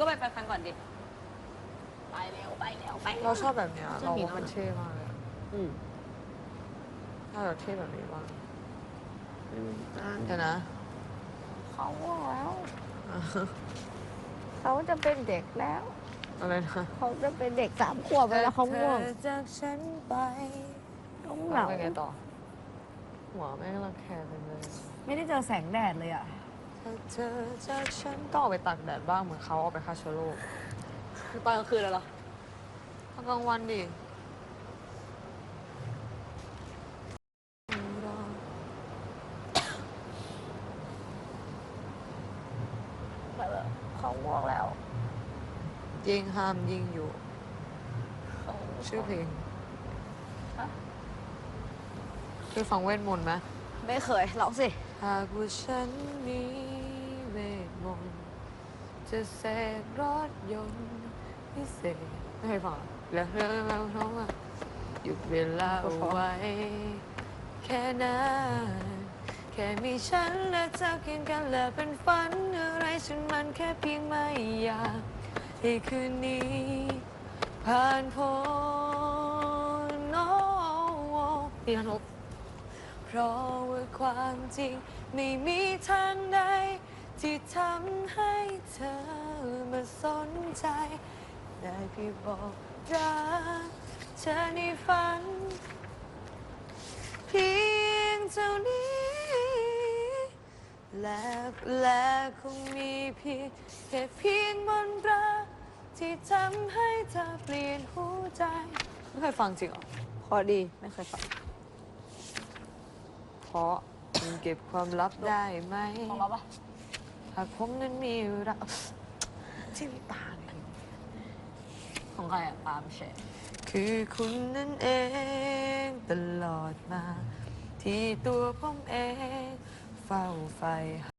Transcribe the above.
ก็ไปแปรงฟันก่อนดิ ไปเร็วไปเร็วไปเราชอบแบบเนี้ยจะเรามีว่ามันแล้วนะเท่มากเลยอะอืมถ้าเราเท่แบบนี้บ้างอืมอะเดี๋ยวนะ เขาง่วงแล้วเขาจะเป็นเด็กแล้ว อะไรนะ เขาจะเป็นเด็กสามขวบไปแล้วเขาง่วงธอจากฉันไปเขาเหเรางา ไปไงต่อ หัวไม่งรังแคเป็นเลย ไม่ได้เจอแสงแดดเลยอะถ้า เธอจากฉันต้องออกไปตากแดดบ้างเหมือนเขาออกไปฆ่าเชื้อโรคตอนกลางคืนแล้วเหรอตอนกลางวันดิเขาง่วงแล้วยิงห้ามยิงอยู่ ชื่อเพลงฮะเคยฟังเวทมนต์ไหมไม่เคยร้องสิ หากว่าฉันมีเวทมนต์จะเสกรถยนต์พิเศษไม่เคยฟังเหรอแล้วเรื่องเราท้องอะหยุดเวลาเอาไว้ แค่นั้นแค่มีฉันและเธอเคียงกันและเป็นฝันอะไรฉันมันแค่เพียงไม่อยากให้คืนนี้ ผ่านพ้นโอ้โอ้พี่นก ราะว่าความจริง ไม่มีทางใดที่ทำให้เธอมาสนใจได้เพี่บอกรักเธอในฝัน เพียงเท่านี้ และและคงมีเพียงแค่เพียงมนตราที่ทำให้เธอเปลี่ยนหัวใจ ไม่เคยฟังจริงเหรอ พอดีไม่เคยฟังาะมันเก็บความลับได้ไหมของเราปะหากผมนั้นมีรักจิ้มตาเลยของใครอะปาล์มเชฟคือคุณนั่นเองตลอดมา ที่ตัวผมเอง เฝ้าไฟ